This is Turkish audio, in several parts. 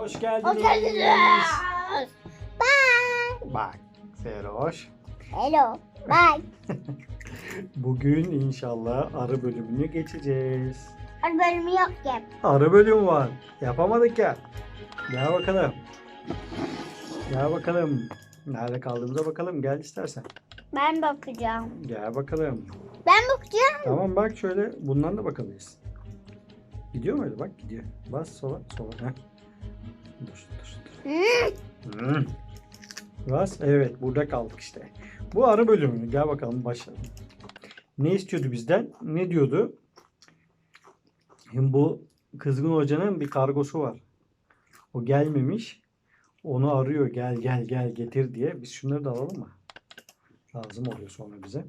Hoş geldiniz. Hoş geldiniz. Bye. Bak Seroş. Hello. Bye. Bugün inşallah arı bölümünü geçeceğiz. Hadi bölümü yok ki. Arı bölümü var. Yapamadık ya. Gel bakalım. Gel bakalım. Nerede kaldığımıza bakalım. Gel istersen. Ben bakacağım. Gel bakalım. Ben bakacağım. Tamam bak şöyle bundan da bakalıyız. Gidiyor mu öyle? Bak gidiyor. Bas sola sola. Heh. Dur dur dur. Hmm. Hmm. Evet burada kaldık işte. Bu arı bölümü. Gel bakalım başlayalım. Ne istiyordu bizden? Ne diyordu? Şimdi bu kızgın hocanın bir kargosu var. O gelmemiş. Onu arıyor. Gel gel gel getir diye. Biz şunları da alalım mı? Lazım oluyor sonra bize.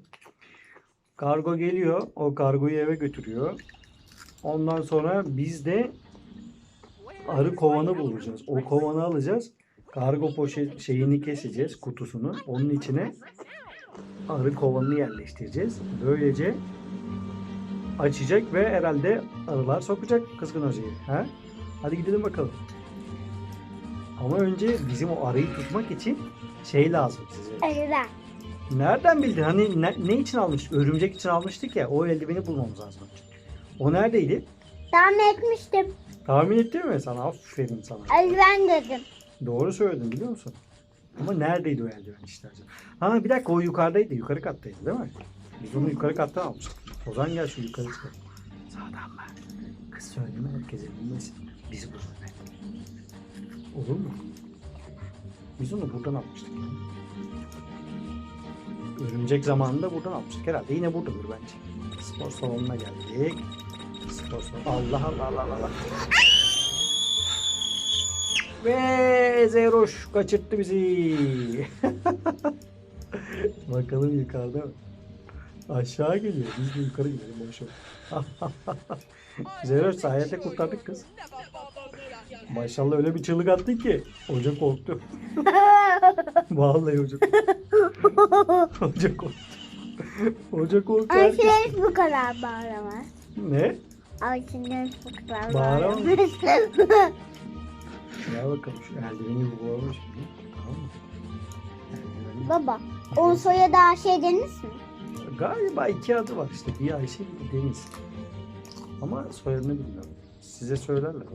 Kargo geliyor. O kargoyu eve götürüyor. Ondan sonra biz de arı kovanı bulacağız. O kovanı alacağız. Kargo poşet şeyini keseceğiz kutusunu. Onun içine arı kovanını yerleştireceğiz. Böylece açacak ve herhalde arılar sokacak kızgın hocayı. Ha? Hadi gidelim bakalım. Ama önce bizim o arıyı tutmak için şey lazım size. Arılar. Nereden bildin? Hani ne, ne için almıştık? Örümcek için almıştık ya. O eldiveni bulmamız lazım. O neredeydi? Tahmin etmiştim. Tahmin ettin mi sana? Aferin sana. Eldiven dedim. Doğru söyledin biliyor musun? Ama neredeydi o eldiven işte acaba? Ha bir dakika o yukarıdaydı. Yukarı kattaydı değil mi? Biz onu yukarı kattan almıştık. O zaman gel şu yukarı çıkalım. Sağdan bak. Kız söyleme herkese bilmesin. Bizi bulur be. Olur mu? Biz onu buradan almıştık. Örümcek zamanında buradan almıştık. Herhalde yine buradadır bence. Spor salonuna geldik. Salonu. Allah Allah Allah Allah. Ve Zeroş kaçırttı bizi. Bakalım yukarıda mı? Aşağı geliyor. Biz de yukarı gidelim. Boş ver. Zeroş sayende kurtardık kız. Maşallah öyle bir çığlık attın ki. Hoca korktu. Vallahi hoca Hoca korktu. Hoca korktu. herkes- Ayşe'nin bu kadar bağıramaz. Ne? Bağıramaz. Ya bakalım şu eldiveni bir bulalım şimdi. Tamam mı? Eldiveni. Baba, onun soyadı Ayşe Deniz mi? Galiba iki adı var işte. Bir Ayşe bir de Deniz. Ama soyadını bilmiyorum. Size söylerler.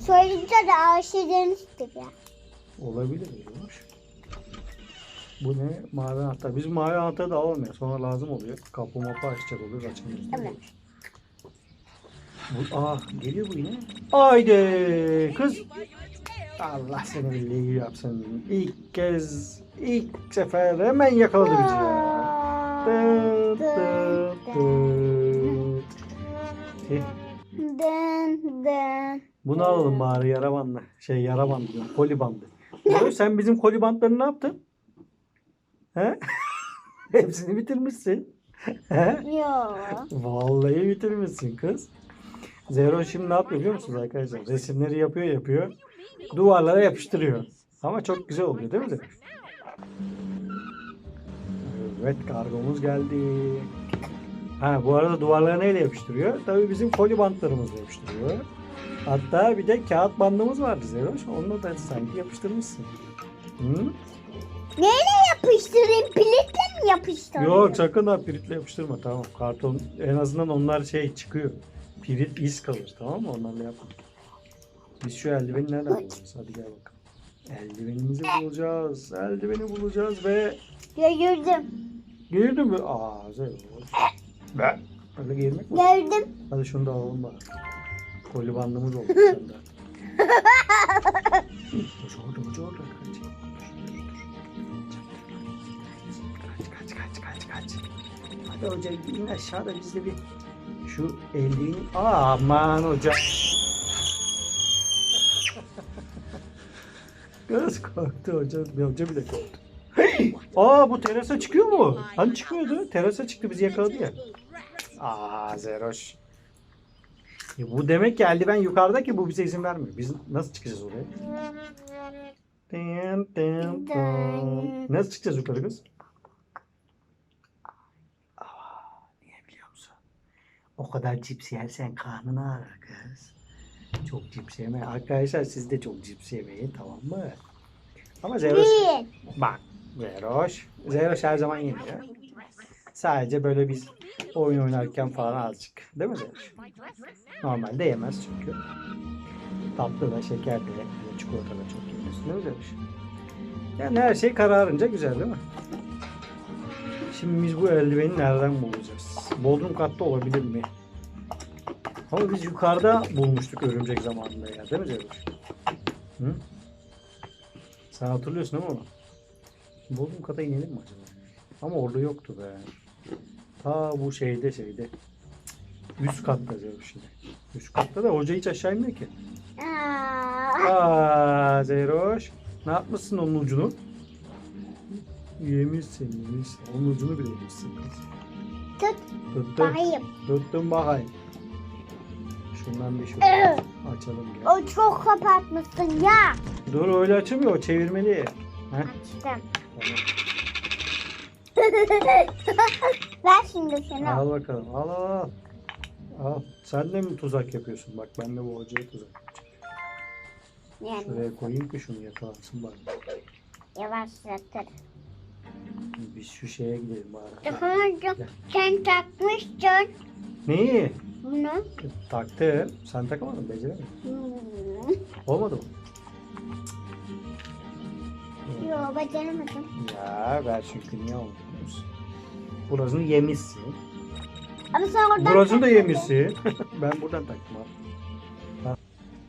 Soyadınca da Ayşe Deniz'dir ya. Olabilir. Olmuş. Bu ne? Mavi anahtar. Biz mavi anahtarı da ya. Sonra lazım oluyor. Kapı mapı açacak oluyor. Açamıyoruz. Evet. Bu, aa geliyor bu yine. Haydi kız. Allah seni bildiği yapsın. İlk kez, ilk sefer hemen yakaladı bizi ya. Dıt dıt dıt. Dın dın. Bunu alalım bari yara bandı. Şey yara bandı diyorum. Koli bandı. Oğlum sen bizim koli bantlarını ne yaptın? He? Hepsini bitirmişsin. He? Yo. Vallahi bitirmişsin kız. Zero şimdi ne yapıyor biliyor musunuz arkadaşlar? Resimleri yapıyor yapıyor. Duvarlara yapıştırıyor. Ama çok güzel oluyor değil mi? Evet kargomuz geldi. Ha bu arada duvarlara neyle yapıştırıyor? Tabii bizim koli bantlarımızla yapıştırıyor. Hatta bir de kağıt bandımız vardı Zero. Onunla da sanki yapıştırmışsın. Hı? Neyle yapıştırayım? Plitle mi yapıştırayım? Yok sakın ha piritle yapıştırma tamam. Karton en azından onlar şey çıkıyor. Pirit iz kalır tamam mı? Onlarla yapma. Biz şu eldiveni nereden bulacağız? Hadi gel bakalım. Eldivenimizi bulacağız. Eldiveni bulacağız ve Gördüm. girdin mi? Aa güzel. Ben. Öyle girmek mi? Gördüm. Hadi şunu da alalım bari. Koli bandımız oldu sende. Hoca orada, orada. Kaç. Kaç, kaç. Hadi hoca in aşağıda biz de bir şu eldiveni... Aman hoca. Kız korktu hoca. Hoca bile korktu. Aa bu terasa çıkıyor mu? Hani çıkmıyordu? Terasa çıktı bizi yakaladı ya. Aa Zeroş. Ya bu demek ki eldiven yukarıda ki bu bize izin vermiyor. Biz nasıl çıkacağız oraya? Nasıl çıkacağız yukarı kız? Aa, niye biliyor musun? O kadar cips yersen karnın ağrır kız. Çok cips yeme. Arkadaşlar siz de çok cips yemeyin tamam mı? Ama Zeroş bak Zeroş. Zeroş her zaman yemiyor. Sadece böyle biz oyun oynarken falan azıcık. Değil mi Zeroş? Normalde yemez çünkü. Tatlı da şeker de çikolata da çok yemiyorsun değil mi Zeroş? Yani her şey kararınca güzel değil mi? Şimdi biz bu eldiveni nereden bulacağız? Bodrum katta olabilir mi? Ama biz yukarıda bulmuştuk örümcek zamanında ya değil mi Zeroş? Hı? Sen hatırlıyorsun değil mi onu? Bodrum kata inelim mi acaba? Ama orada yoktu be. Ta bu şeyde şeyde. Üst katta Zeroş şimdi. Üst katta da hoca hiç aşağı inmiyor ki. Aa, Zeroş. Ne yapmışsın onun ucunu? Yemişsin yemişsin. Onun ucunu bile yemişsin. Tut Tuttum. bakayım. Tuttum bakayım. Şundan bir şöyle Ee, açalım gel. o çok kapatmışsın ya. Dur öyle açılmıyor çevirmeli. Heh, Açtım. Ver şimdi şunu. Al bakalım al al al. Al. Sen de mi tuzak yapıyorsun? Bak ben de bu hocaya tuzak yapacağım. Yani Şuraya koyayım ki şunu yakalansın bari. yavaşlatır. Biz şu şeye gidelim bari. Daha sen takmıştın Neyi? bunu. Taktım. Sen takamadın beceremedin. Olmadı mı? Yo beceremedim. Ya ver çünkü niye olmadı biliyor musun? Burasını yemişsin. Ama sen oradan Burasını da takmadın. yemişsin. ben buradan taktım abi.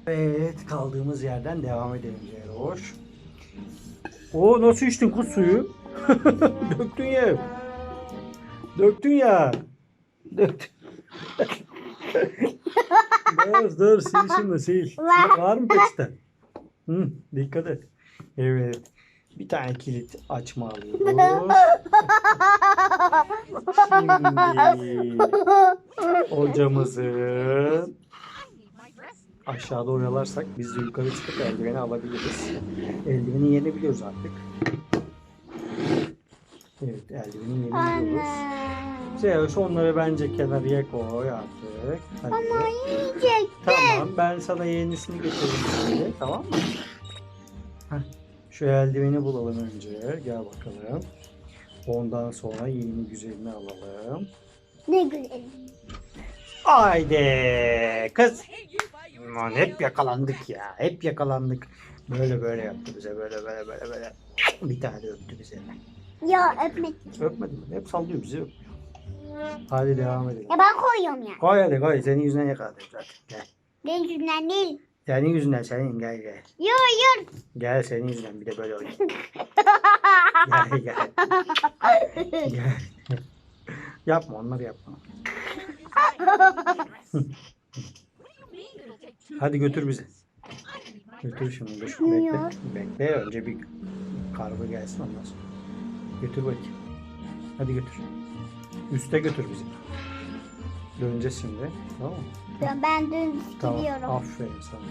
Evet kaldığımız yerden devam edelim Ceroş. O nasıl içtin kuz suyu? Döktün ya. Döktün ya. Döktün. dur dur sil şunu sil. Var. Var mı peçete? Hı, dikkat et. Evet. Bir tane kilit açma alıyoruz. Şimdi hocamızın aşağıda oyalarsak biz de yukarı çıkıp eldiveni alabiliriz. Eldivenin yerini biliyoruz artık. Evet eldivenin biliyoruz. Anne. Zeus onları bence kenarıya koy artık. Hadi. Ama yiyecek. Tamam ben sana yenisini getireyim şimdi tamam mı? Heh, Şu eldiveni bulalım önce. Gel bakalım. Ondan sonra yenini güzelini alalım. Ne güzel. Haydi kız. Aman hep yakalandık ya. Hep yakalandık. Böyle böyle yaptı bize. Böyle böyle böyle böyle. Bir tane öptü bize. Ya öpmek. Öpmedi mi? Hep sallıyor bizi. Hadi devam edelim. Ya ben koyuyorum ya. Koy hadi koy. Senin yüzünden yakaladık zaten. Gel. Benim yüzümden değil. Senin yüzünden senin gel gel. Yo yo. Gel senin yüzünden bir de böyle oynayayım. Gel gel. Gel. yapma onları yapma. Hadi götür bizi. Götür şimdi. Dur. Bekle. Bekle. Önce bir kargo gelsin ondan sonra. Götür bakayım. Hadi götür. Üste götür bizi. Döneceğiz şimdi. Tamam mı? Ben, ben dün Tamam. gidiyorum. Aferin sana.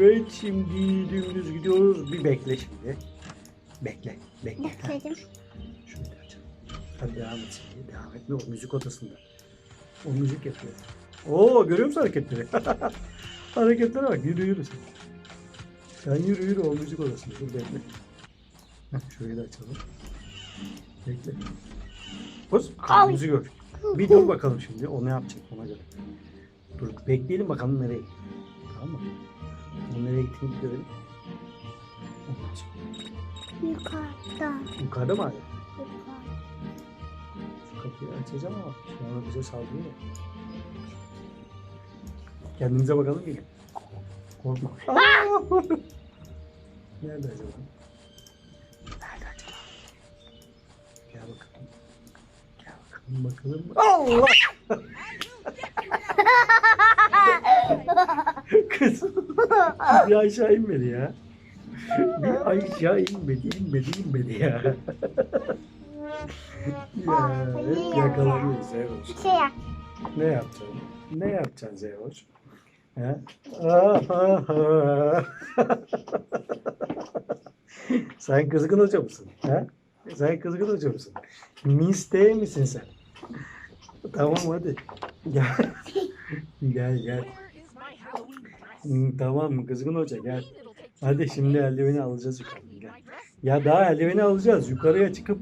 Evet şimdi dümdüz gidiyoruz. Bir bekle şimdi. Bekle. Bekle. Bekledim. Şöyle açalım. Hadi devam et şimdi. Devam et. Ne o müzik odasında. O müzik yapıyor. Oo görüyor musun hareketleri? Hareketlere bak. Yürü yürü sen. Sen yürü yürü o müzik odasında. Dur bekle. Şurayı da açalım. Bekle. Buz. Müzik gör. Bir dur bakalım şimdi. O ne yapacak ona göre. Dur bekleyelim bakalım nereye. Tamam mı? O nereye gittiğini görelim. Ondan sonra. Yukarıda. Yukarıda mı hala? Yukarıda. Şu kapıyı açacağım ama sonra bize saldırıyor. Kendimize bakalım bir. Korkma. Aa! Nerede acaba? Bakalım. Allah! Kız. Bir aşağı inmedi ya. Bir aşağı inmedi, inmedi, inmedi ya. ya hep yakalanıyoruz Zeynep. Şey yap. Ne yapacaksın? Ne yapacaksın Zeynep? He? Aha. sen kızgın hoca mısın? He? Sen kızgın hoca mısın? Miste misin sen? Tamam hadi. Gel. gel gel. Hmm, tamam kızgın hoca gel. Hadi şimdi eldiveni alacağız yukarıya gel. Ya daha eldiveni alacağız. Yukarıya çıkıp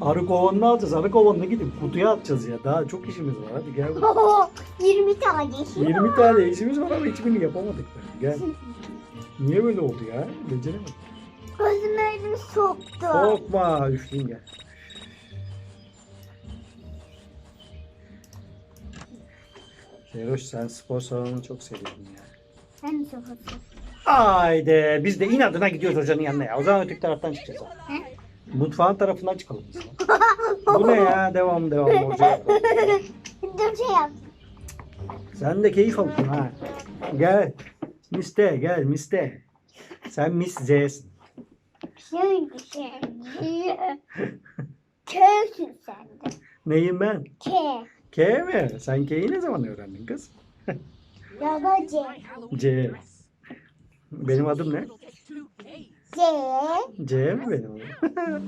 arı kovanını alacağız. Arı kovanını gidip kutuya atacağız ya. Daha çok işimiz var. Hadi gel. buraya. 20 tane. 20 tane işimiz var ama hiçbirini yapamadık. be. Gel. Niye böyle oldu ya? Beceremedim. Gözüme elimi soktu. Korkma. Üfleyeyim gel. Zeroş sen spor salonunu çok seviyordun ya. Ben de sokatu. Haydi biz de inadına gidiyoruz hocanın yanına ya. O zaman öteki taraftan çıkacağız. ha. He? Mutfağın tarafından çıkalım biz. Bu ne ya? Devam devam hoca. Dur şey yap. Sen de keyif aldın ha. Gel. Miste gel miste. Sen Miss Z'sin. Şöyle şey. Köysün sen de. Neyim ben? K. K mi? Sen K'yi ne zaman öğrendin kız? Ya da C. C. Benim adım ne? C. C mi benim adım?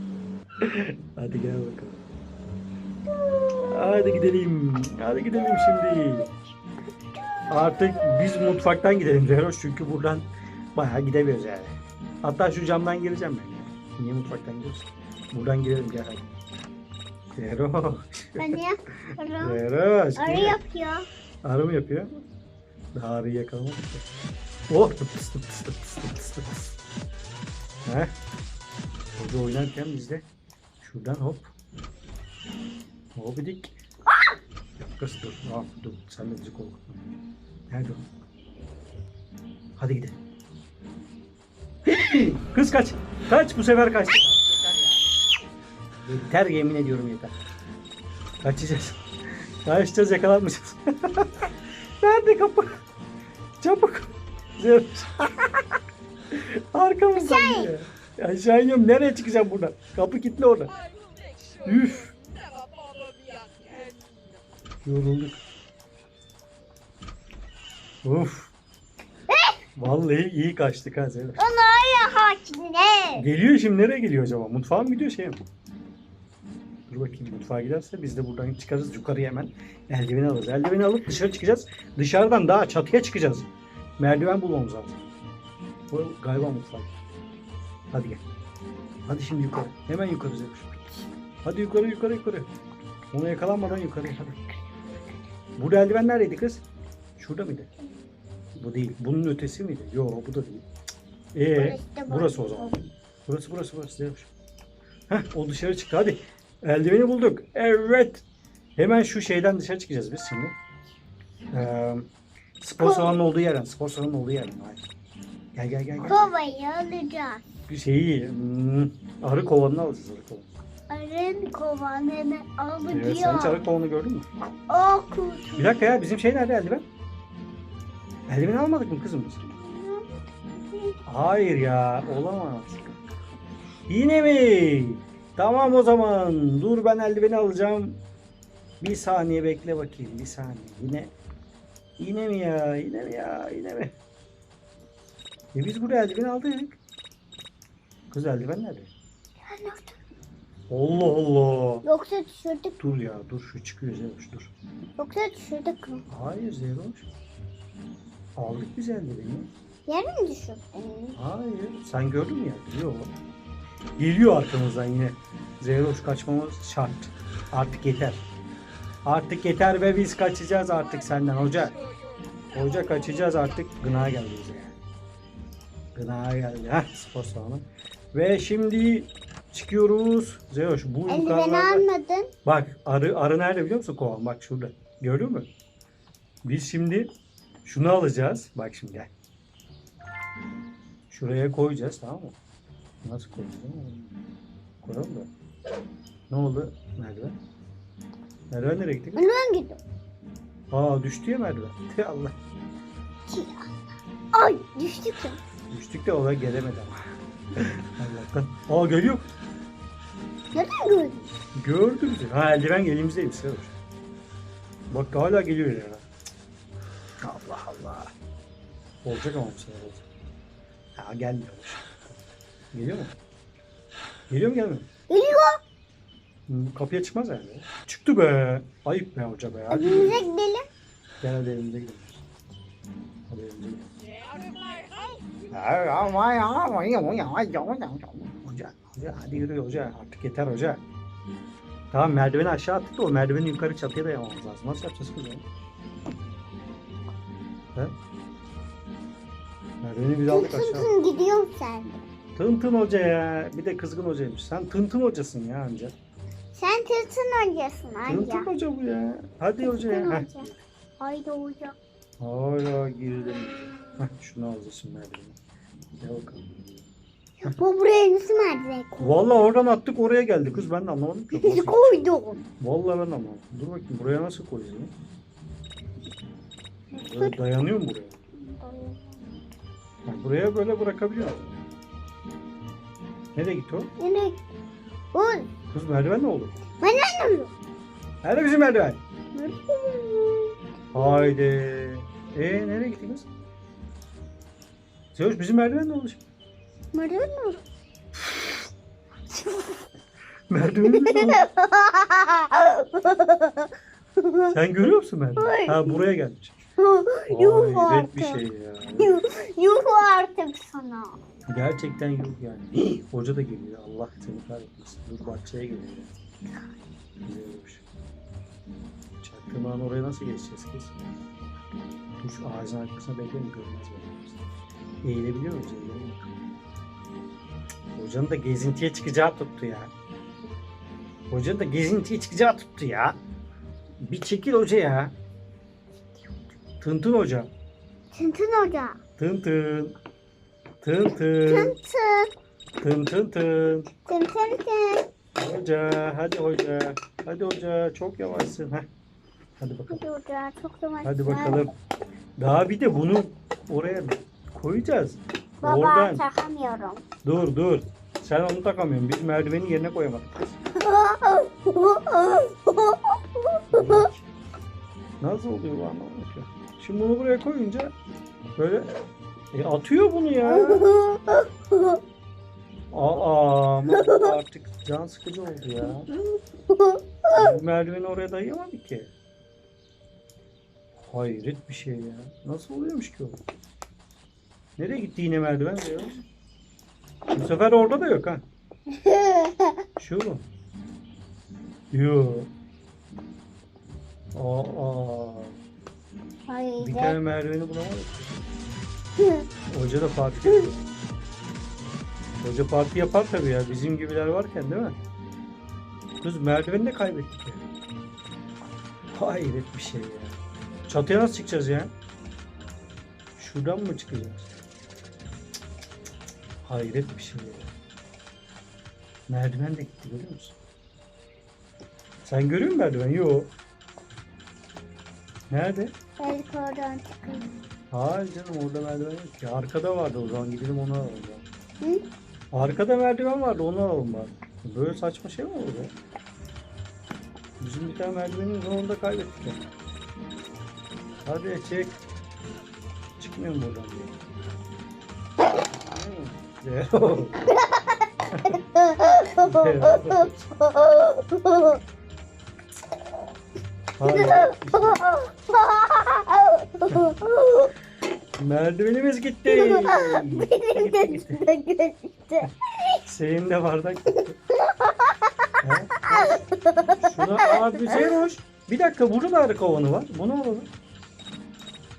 Hadi gel bakalım. Hadi gidelim. Hadi gidelim şimdi. Artık biz mutfaktan gidelim Zeroş çünkü buradan bayağı gidemiyoruz yani. Hatta şu camdan gireceğim ben. Niye mutfaktan gidiyoruz? Buradan girelim gel hadi. Zeroş. Ben ne yapıyorum? Zeroş. Arı yapıyor. Arı mı yapıyor? Daha arıyı yakalamadık. Oh! Tıp tıs tıp tıs tıp tıs tıp tıs tıp tıs. Heh. Orada oynarken biz de şuradan hop. Hopidik. Yok kız dur. Aa, dur. Sen de bizi korkutma. Nerede o? Hadi gidelim. Kız kaç. Kaç bu sefer kaç. Yeter yemin ediyorum yeter. Kaçacağız. Kaçacağız yakalanmayacağız. Nerede kapı? Çabuk. Arkamızdan geliyor. Aşağı iniyorum. Nereye çıkacağım buradan? Kapı kilitli orada. Üf. Yorulduk. Uf. Vallahi iyi kaçtık ha Zeynep. Onu arı hakine. Geliyor şimdi nereye geliyor acaba? Mutfağa mı gidiyor şey mi? Dur bakayım mutfağa giderse biz de buradan çıkarız yukarıya hemen. Eldiveni alırız. Eldiveni alıp dışarı çıkacağız. Dışarıdan daha çatıya çıkacağız. Merdiven bulmamız lazım. Bu galiba mutfak. Hadi gel. Hadi şimdi yukarı. Hemen yukarı Zeynep. Hadi yukarı yukarı yukarı. Ona yakalanmadan yukarı hadi. Burada eldiven neredeydi kız? Şurada mıydı? Bu değil. Bunun ötesi miydi? Yok bu da değil. Ee, Burası burası o zaman. Burası burası burası Zeynep. Heh, o dışarı çıktı hadi. Eldiveni bulduk. Evet. Hemen şu şeyden dışarı çıkacağız biz şimdi. Ee, spor salonunun olduğu yerden. Spor salonunun olduğu yerden. Hayır. Gel gel gel. gel. Kovayı alacağız. Bir şeyi hmm, arı kovanını alacağız arı kovanı. Arın kovanını Evet, sen hiç arı kovanı gördün mü? O kutu. Bir dakika ya bizim şey nerede eldiven? Eldiveni almadık mı kızım biz? Hayır ya olamaz. Yine mi? Tamam o zaman. Dur ben eldiveni alacağım. Bir saniye bekle bakayım. Bir saniye. Yine yine mi ya? Yine mi ya? Yine mi? E biz buraya eldiveni aldık. Kız eldiven nerede? Allah Allah. Yoksa düşürdük. Dur ya dur şu çıkıyor Zeroş dur. Yoksa düşürdük mü? Hayır Zeroş. Aldık biz eldiveni. Yer mi düşürdün? Hayır. Sen gördün mü ya? Yok. Geliyor arkamızdan yine. Zeroş kaçmamız şart. Artık yeter. Artık yeter ve biz kaçacağız artık senden hoca. Hoca kaçacağız artık. Gına geldi bize. Gına geldi. Heh spor salonu. Ve şimdi çıkıyoruz. Zeroş bu yukarılarda. almadın. Bak arı arı nerede biliyor musun kovan? Bak şurada. Gördün mü? Biz şimdi şunu alacağız. Bak şimdi gel. Şuraya koyacağız tamam mı? Nasıl mi? Koyalım da. Ne oldu? Merdiven. Merdiven nereye gitti? Eldiven gidiyor. Aa düştü ya merdiven. Tüh, Allah. Ay düştük ya. Düştük de oraya gelemedi ama. Allah'tan. Aa geliyor. Neden gördün? Gördü bizi. Ha eldiven elimizdeymiş. Bak hala geliyor ya. Allah Allah. Olacak ama bu sefer olacak. Ha gelmiyor. Geliyor mu? Geliyor mu gelmiyor mu? Geliyor. Hmm, Kapıya çıkmaz herhalde. Çıktı be. Ayıp be hoca be. Hadi. Evimize gidelim. Gel hadi evimize gidelim. Hadi ama ya. Hoca, hoca hadi yürü hoca. Artık yeter hoca. Tamam merdiveni aşağı attık da o merdiveni yukarı çatıya dayamamız lazım. Nasıl yapacağız kız onu? He? Merdiveni biz aldık aşağı. tın gidiyorum sen. Tın tın hoca ya. Bir de kızgın hocaymış. Sen tın tın hocasın ya anca. Sen tın tın hocasın Tın tın anca. hoca bu ya. Hadi hoca Tın ya. Heh. hoca. Haydi hoca. Hala girdim. Heh, şunu şimdi merdiveni. Gel bakalım. Bu buraya nasıl merdiven koydun? Vallahi oradan attık oraya geldi kız. Ben de anlamadım ki. Nasıl koydun? Vallahi ben de anlamadım. Dur bakayım buraya nasıl koyacağız ya? Böyle dayanıyor mu buraya? Ha, buraya böyle bırakabiliyor musun? Nereye gitti o? Nereye? Oy. Kız merdiven ne oldu? Ben anlamıyorum. Nerede bizim merdiven? Haydi. Ee nereye gitti kız? Sevuş bizim merdiven ne oldu şimdi? Merdiven mi? Merdiven ne oldu? Sen görüyor musun merdiveni? Ha buraya gelmiş. Yuh Hayret bir artık. şey ya. Yuh, yuh artık sana. Gerçekten yok yani. Hii, Hoca da geliyor. Allah seni kahretmesin. Dur bahçeye geliyor. Güzel olmuş. Çaktırmadan oraya nasıl geçeceğiz kız? Dur ağacın arkasına bekleyin görmez beni. Eğilebiliyor muyuz? Bakalım. Hocanın da gezintiye çıkacağı tuttu ya. Hocanın da gezintiye çıkacağı tuttu ya. Bir çekil hoca ya. Tıntın hoca. Tın tın hoca. Tın tın. Tın tın. Tın tın. Tın tın tın. Tın tın. Hoca, hadi hoca. Hadi hoca, çok yavaşsın. Heh. Hadi bakalım. Hadi hoca çok yavaş. Hadi bakalım. Daha bir de bunu oraya koyacağız. Baba Oradan. takamıyorum. Dur dur. Sen onu takamıyorsun. Biz merdiveni yerine koyamadık. Nasıl oluyor bu anlamadım. Şimdi bunu buraya koyunca böyle e, atıyor bunu ya. Aa, ama artık can sıkıcı oldu ya. Bu merdiveni oraya dayayamadık ki. Hayret bir şey ya. Nasıl oluyormuş ki o? Nereye gitti yine merdiven diyor. Bu sefer orada da yok ha. Şu mu? Yok. Aa, bir tane merdiveni bulamadık. Hoca da parti yapıyor. Hoca parti yapar tabii ya. Bizim gibiler varken değil mi? Kız merdiveni de kaybettik ya. Hayret bir şey ya. Çatıya nasıl çıkacağız ya? Şuradan mı çıkacağız? Hayret bir şey ya. Merdiven de gitti görüyor musun? Sen görüyor musun merdiven? Yok. Nerede? Belki oradan çıkayım. Hayır canım orada merdiven yok ki. Arkada vardı o zaman gidelim onu alalım. Hı? Arkada merdiven vardı onu alalım bari. Böyle saçma şey mi olur ya? Bizim bir tane merdivenimiz var onu da kaybettik ya. Hadi çek. Çıkmıyor mu buradan diye. Zero. Zero. Merdivenimiz gitti. Benim de üstüne gözüktü. Senin de bardak gitti. Şuna abi Zeynoş. Bir dakika burada da arı kovanı var. Bunu alalım.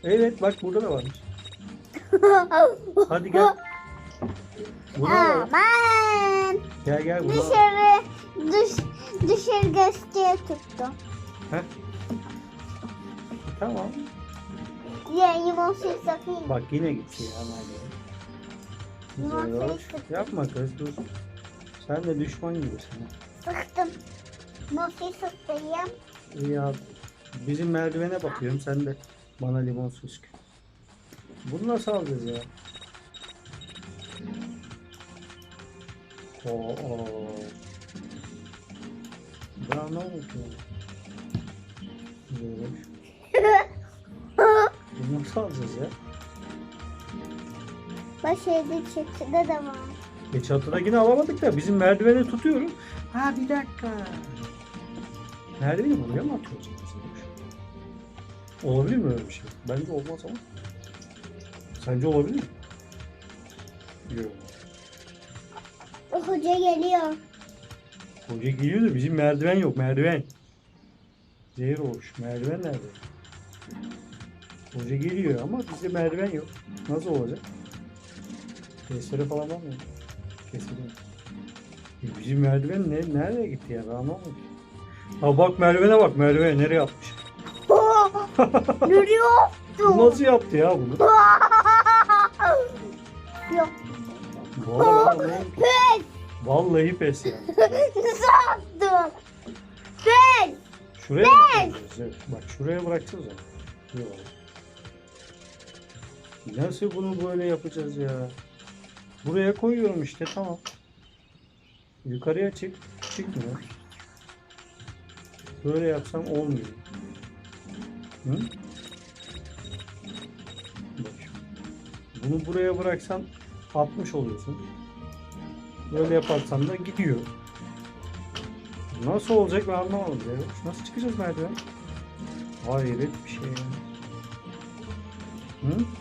Evet bak burada da varmış. Hadi gel. Bunu alalım. Aman. Gel gel bunu alalım. Dışarı dış, dışarı göster tuttum. Heh. Tamam. Ya limon suyu sakayım. Bak yine gitti ya suyu sıktım. Yapma kız dur. Sen de düşman gibisin. Sıktım. Suyu sıktım. Ya. Bizim merdivene bakıyorum sen de bana limon sık. Bunu nasıl alacağız ya? Oo. Ben anlamadım ki. Böyle. Bunu nasıl alacağız ya? Başarılı çatıda da var. E çatıda yine alamadık da bizim merdiveni tutuyorum. Ha bir dakika. Merdiveni buraya mı atıyoruz? Olabilir mi öyle bir şey? Bence olmaz ama. Sence olabilir mi? Yok. Hoca geliyor. Hoca geliyor da bizim merdiven yok merdiven. Zehir olmuş. Merdiven nerede? Hoca geliyor ama bizde merdiven yok. Nasıl olacak? Testere falan var mı? Keselim. E bizim merdiven ne, nereye gitti ya? Ben anlamadım. Ha bak merdivene bak merdiven nereye atmış? Bu nasıl yaptı ya bunu? Yok. Vallahi, vallahi, Pes. vallahi pes ya. Nasıl attın? Pes. Şuraya mı bırakacağız? Evet. Bak şuraya bırakacağız onu. Yok. Nasıl bunu böyle yapacağız ya? Buraya koyuyorum işte tamam. Yukarıya çık. Çıkmıyor. Böyle yapsam olmuyor. Hı? Bunu buraya bıraksan 60 oluyorsun. Böyle yaparsan da gidiyor. Nasıl olacak ben anlamadım ya. Nasıl çıkacağız merdiven? Hayret bir şey ya. Hı?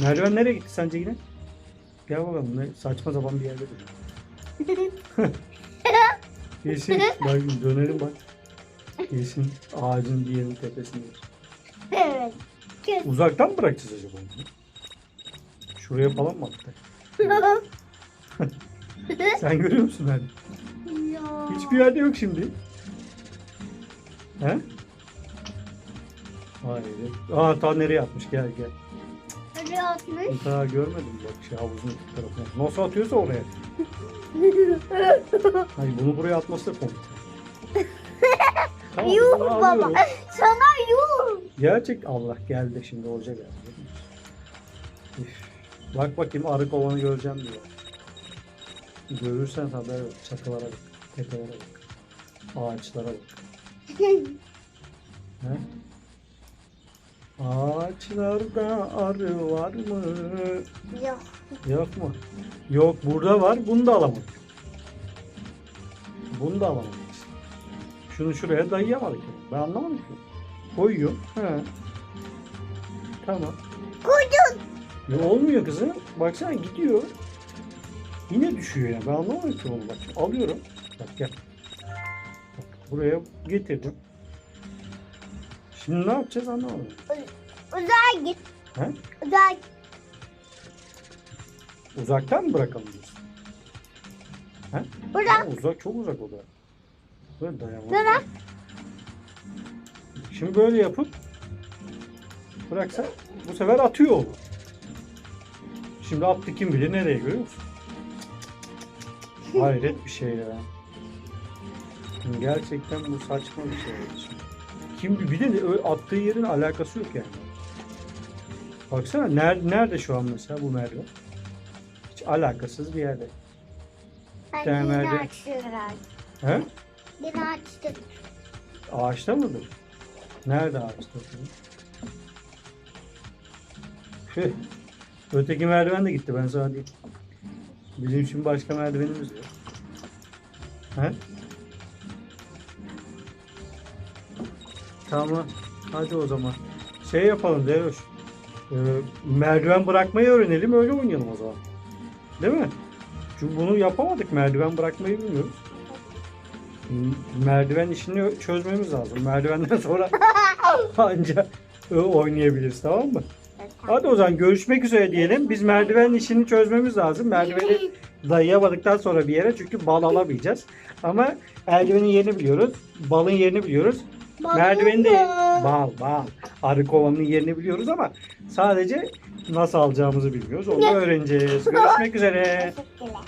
Merdiven nereye gitti sence yine? Gel bakalım ne saçma sapan bir yerde duruyor. Kesin bak dönelim bak. Kesin ağacın diğerinin tepesinde. Evet. Uzaktan mı bırakacağız acaba onu? Şuraya falan mı attı? Sen görüyor musun hani? Ya. Hiçbir yerde yok şimdi. He? Hayır. Aa ta nereye atmış gel gel. Nereye atmış? Ta görmedim bak şey havuzun öteki tarafına. Nasıl atıyorsa oraya. Hayır bunu buraya atması da komik. Tamam, Yuh bunu baba. alıyorum. Sana yuh. Gerçek Allah geldi şimdi hoca geldi. Üf. Bak bakayım arı kovanı göreceğim diyor. Görürsen haber ver. Çatılara bak. Tepelere bak. Ağaçlara bak. He? Ağaçlarda arı var mı? Yok. Yok mu? Yok burada var. Bunu da alamadık. Bunu da alamadık. Şunu şuraya dayayamadık. Ben anlamadım ki. Koyuyor. He. Tamam. Koydun. Ya olmuyor kızım. Baksana gidiyor. Yine düşüyor ya. Ben anlamadım ki onu bak. Alıyorum. Bak gel. Bak, buraya getirdim. Şimdi ne yapacağız anlamadım. Uzağa git. He? Uzağa git. Uzaktan mı bırakalım diyorsun? He? Uzak. Ha, uzak çok uzak o da. Böyle dayanamaz. Sonra Şimdi böyle yapıp bıraksak bu sefer atıyor onu. Şimdi attı kim bilir nereye görüyor musun? Hayret bir şey ya. Gerçekten bu saçma bir şey. Şimdi. Kim bir de attığı yerin alakası yok yani. Baksana nerede, nerede şu an mesela bu merdiven? Hiç alakasız bir yerde. ben tane yine merdiven. açtım herhalde. He? Yine açtım. Ağaçta mıdır? Nerede ağaçta? Tüh. Öteki merdiven de gitti ben sana diyeyim. Bizim şimdi başka merdivenimiz yok. He? Tamam. Hadi o zaman. Şey yapalım Deroş. Ee, merdiven bırakmayı öğrenelim öyle oynayalım o zaman. Değil mi? Çünkü bunu yapamadık. Merdiven bırakmayı bilmiyoruz. Merdiven işini çözmemiz lazım. Merdivenden sonra anca e, oynayabiliriz tamam mı? Hadi o zaman görüşmek üzere diyelim. Biz merdiven işini çözmemiz lazım. Merdiveni dayayamadıktan sonra bir yere çünkü bal alamayacağız. Ama eldivenin yerini biliyoruz. Balın yerini biliyoruz. Merdiveni de bal bal. Arı kovanın yerini biliyoruz ama sadece nasıl alacağımızı bilmiyoruz. Onu öğreneceğiz. Görüşmek üzere. Teşekkürler.